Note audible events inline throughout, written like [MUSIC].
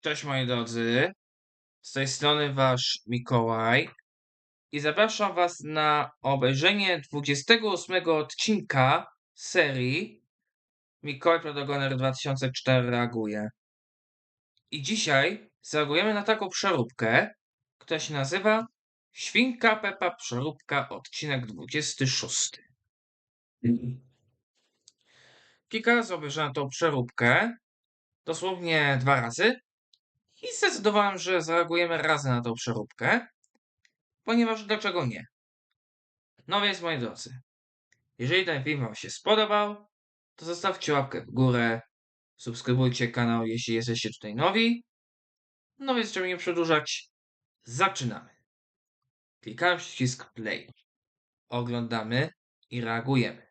Cześć moi drodzy, z tej strony wasz Mikołaj i zapraszam was na obejrzenie 28 odcinka serii Mikołaj Protagoner 2004 reaguje. I dzisiaj zareagujemy na taką przeróbkę, która się nazywa Świnka Pepa Przeróbka odcinek 26. Kilka razy obejrzałem tą przeróbkę, dosłownie dwa razy. I zdecydowałem, że zareagujemy razem na tą przeróbkę, ponieważ dlaczego nie? No więc moi drodzy, jeżeli ten film Wam się spodobał, to zostawcie łapkę w górę, subskrybujcie kanał, jeśli jesteście tutaj nowi. No więc, żeby nie przedłużać, zaczynamy. Klikamy przycisk play. Oglądamy i reagujemy.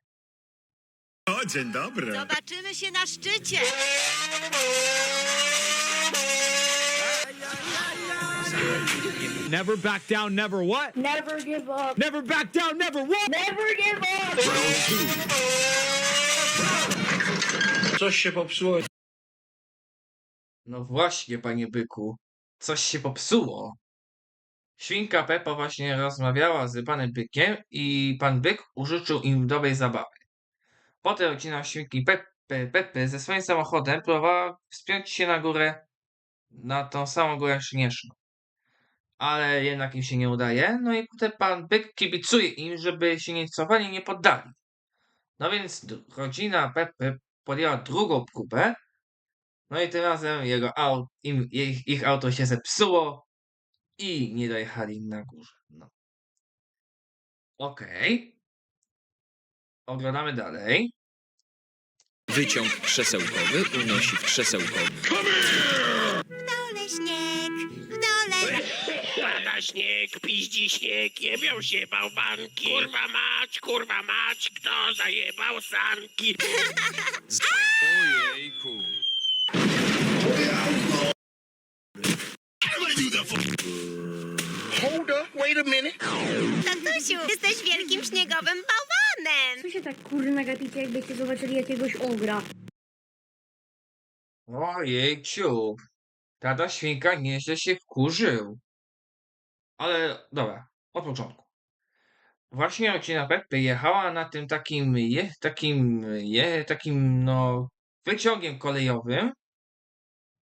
O, dzień dobry. Zobaczymy się na szczycie! [LAUGHS] Never back down, never what? Never give up. Never back down, never what? Never give up. Coś się popsuło. No właśnie, panie byku, coś się popsuło. Świnka Pepa właśnie rozmawiała z panem bykiem i pan byk użyczył im dobrej zabawy. Potem rodzina świnki Peppy, Peppy ze swoim samochodem próbowała wspiąć się na górę, na tą samą górę śnieżną. Ale jednak im się nie udaje, no i potem pan byk kibicuje im, żeby się nie cofali i nie poddali. No więc rodzina Peppy podjęła drugą próbę, no i tym razem jego aut, im, ich, ich auto się zepsuło i nie dojechali na górze. No. Okej. Oglądamy dalej. Wyciąg krzesełkowy unosi w krzesełkowy. Śnieg, piździ śnieg, jebią się bałwanki. Kurwa mać, kurwa mać, kto zajebał sanki? Ojejku. Hold up, wait a minute. Tatusiu, jesteś wielkim śniegowym bałwanem! Co się tak kurna gapicie, jakbyście zobaczyli jakiegoś ogra? Ojej, ciup. Tata świnka nieźle się wkurzył. Ale dobra, od początku. Właśnie rodzina Peppy jechała na tym takim, je, takim, je, takim, no, wyciągiem kolejowym.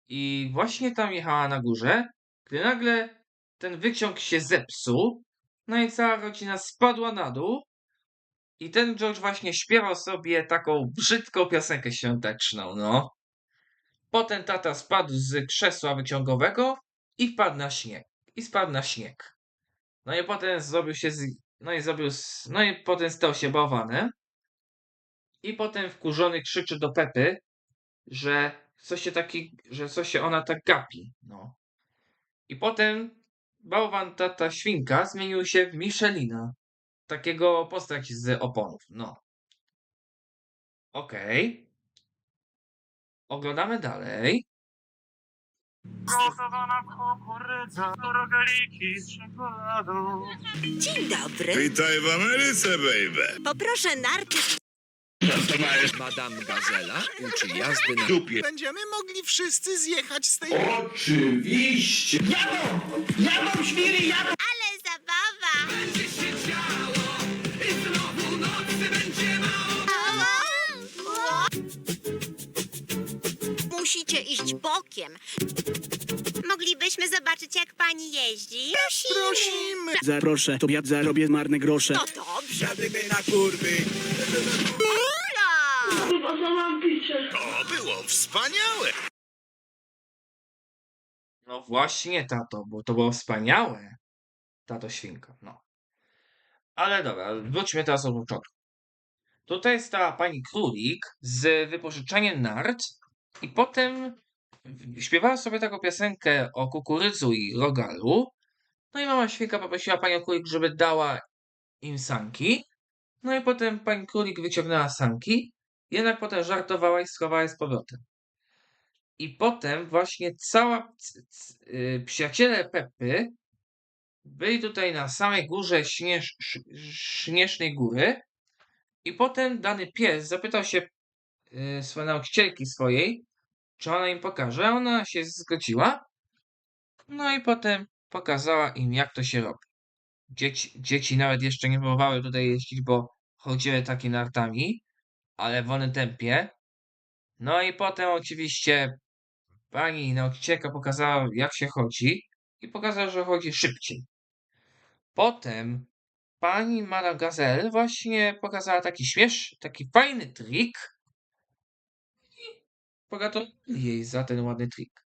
I właśnie tam jechała na górze, gdy nagle ten wyciąg się zepsuł. No i cała rodzina spadła na dół. I ten George właśnie śpiewał sobie taką brzydką piosenkę świąteczną, no. Potem tata spadł z krzesła wyciągowego i wpadł na śnieg. I spadł na śnieg. No i potem zrobił się z... No i zrobił... z- No i potem stał się bałwanem. I potem wkurzony krzyczy do Pepy, że coś się taki... że coś się ona tak gapi. No. I potem bałwan tata świnka zmienił się w Michelina. Takiego postać z oponów. No. Okej. Oglądamy dalej. Gotowana kukurydza, rogaliki z czekoladą. Dzień dobry. Witaj w Ameryce, baby. Poproszę narty. Madame Gazela uczy jazdy na Dupie. Będziemy mogli wszyscy zjechać z tej... Ale zabawa! Musicie iść bokiem. Jak pani jeździ? Prosimy. Zaproszę, to ja zarobię marne grosze. No dobrze. Siadymy na kurwy. Ula! To było wspaniałe. No właśnie, tato, bo to było wspaniałe. Tato świnka, no. Ale dobra, wróćmy teraz od początku. Tutaj stała pani królik z wypożyczeniem nart i potem śpiewała sobie taką piosenkę o kukurydzu i rogalu. No i mama świnka poprosiła panią królik, żeby dała im sanki. No i potem pani królik wyciągnęła sanki, jednak potem żartowała i schowała je z powrotem. I potem właśnie cała c- c- y, przyjaciele Peppy byli tutaj na samej górze śnież, śnieżnej góry. I potem dany pies zapytał się y, swojej nauczycielki swojej, czy ona im pokaże. Ona się zgodziła. No i potem pokazała im, jak to się robi. Dzieci, dzieci nawet jeszcze nie próbowały tutaj jeździć, bo chodziły takie nartami, ale w wolnym tempie. No i potem oczywiście pani nauczycielka pokazała, jak się chodzi i pokazała, że chodzi szybciej. Potem pani Mara Gazel właśnie pokazała taki śmiesz, taki fajny trik pogratulowali jej za ten ładny trik.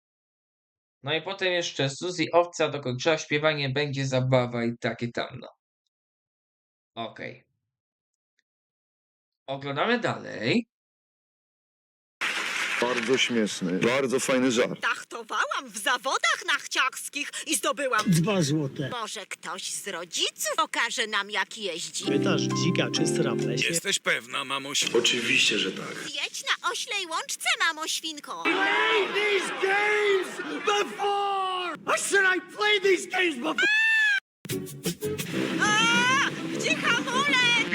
No i potem jeszcze Suzy Owca dokończyła śpiewanie Będzie zabawa i takie tam, no. Okej. Oglądamy dalej. Bardzo śmieszny, bardzo fajny żart. Tachtowałam w zawodach nachciarskich i zdobyłam. Dwa złote. Może ktoś z rodziców pokaże nam, jak jeździ. Pytasz dzika czy straplecie? Jesteś pewna, mamuś? Oczywiście, że tak. Jedź na oślej łączce, mamo świnko. These games before! I said I played these games before! A! Gdzie hamulec?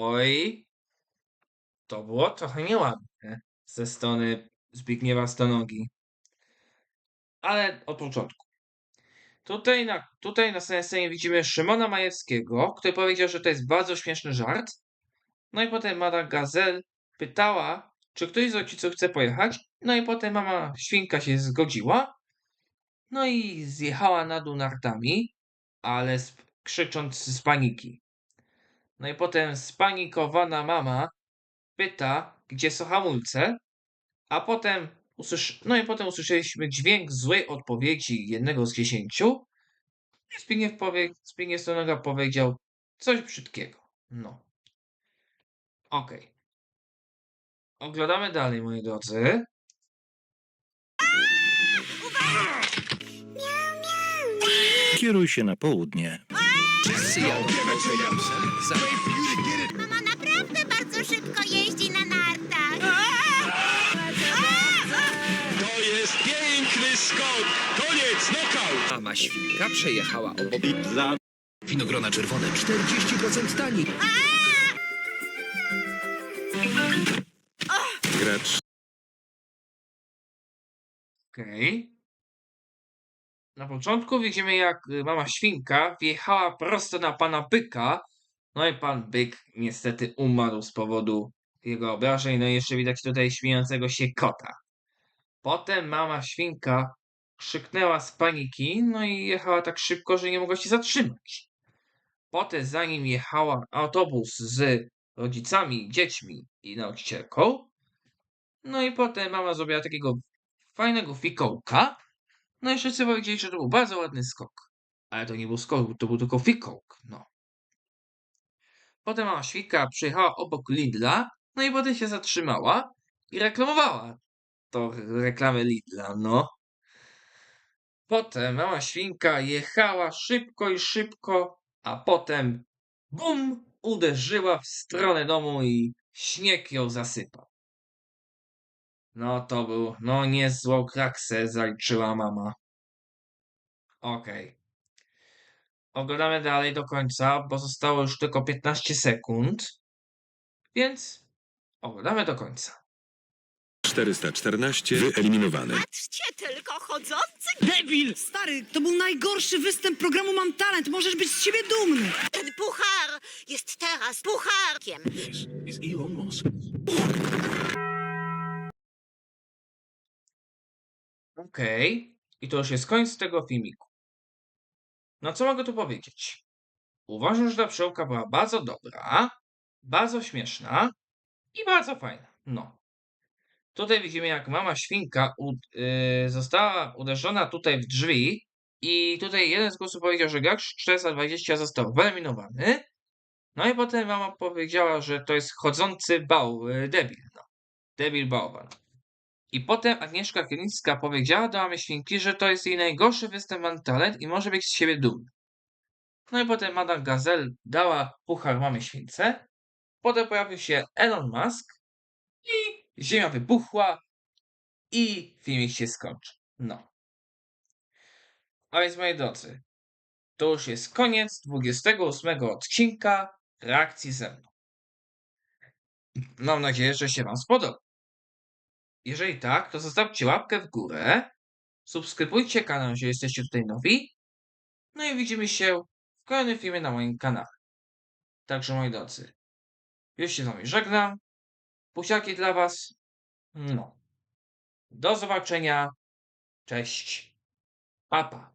Oj. To było trochę nieładne ze strony Zbigniewa Stonogi. Ale od początku. Tutaj na, tutaj na scenie widzimy Szymona Majewskiego, który powiedział, że to jest bardzo śmieszny żart. No i potem Mara Gazel pytała, czy ktoś z rodziców chce pojechać. No i potem mama świnka się zgodziła. No i zjechała na dół nartami, ale krzycząc z paniki. No i potem spanikowana mama pyta, gdzie są hamulce, a potem usłysz... no i potem usłyszeliśmy dźwięk złej odpowiedzi jednego z dziesięciu. I Zbigniew, powie... Zbigniew Stonoga powiedział coś brzydkiego. No. Okej. Oglądamy dalej, moi drodzy. Kieruj się na południe. Wszyscy jadą autobusem. Za... Mama naprawdę skok! Koniec, knockout! Mama świnka przejechała obok. Winogrona czerwone 40% taniej. Gracz. Okej. Na początku widzimy, jak y, mama świnka wjechała prosto na pana byka. No i pan byk niestety umarł z powodu jego obrażeń. No i jeszcze widać tutaj śmiejącego się kota. Potem mama świnka krzyknęła z paniki, no i jechała tak szybko, że nie mogła się zatrzymać. Potem za nim jechała autobus z rodzicami, dziećmi i nauczycielką. No i potem mama zrobiła takiego fajnego fikołka. No i wszyscy powiedzieli, że to był bardzo ładny skok. Ale to nie był skok, to był tylko fikołk. No. Potem mama świnka przyjechała obok Lidla, no i potem się zatrzymała i reklamowała to reklamę Lidla, no. Potem mama świnka jechała szybko i szybko, a potem bum, uderzyła w stronę domu i śnieg ją zasypał. No to był, no niezłą kraksę zaliczyła mama. Okej. Oglądamy dalej do końca, bo zostało już tylko 15 sekund. Więc oglądamy do końca. 414 wyeliminowany. Patrzcie tylko, chodzący Debil! Stary, to był najgorszy występ programu Mam Talent. Możesz być z siebie dumny. ten puchar jest teraz pucharkiem. Okej. I to już jest koniec tego filmiku. No co mogę tu powiedzieć? Uważam, że ta pszczółka była bardzo dobra, bardzo śmieszna i bardzo fajna. No. Tutaj widzimy, jak mama świnka u, yy, została uderzona tutaj w drzwi i tutaj jeden z głosów powiedział, że gracz 420 został wyeliminowany. No i potem mama powiedziała, że to jest chodzący bał, yy, debil. No. Debil bałwan. I potem Agnieszka Krynicka powiedziała do mamy świnki, że to jest jej najgorszy występ talent i może być z siebie dumna. No i potem Madame Gazelle dała puchar mamy śwince. Potem pojawił się Elon Musk i ziemia wybuchła i filmik się skończy. No. A więc moi drodzy, to już jest koniec 28 odcinka reakcji ze mną. Mam nadzieję, że się Wam spodoba. Jeżeli tak, to zostawcie łapkę w górę, subskrybujcie kanał, jeśli jesteście tutaj nowi. No i widzimy się w kolejnym filmie na moim kanale. Także moi drodzy, już się z wami żegnam. Pusiaki dla was. No. Do zobaczenia. Cześć. Papa.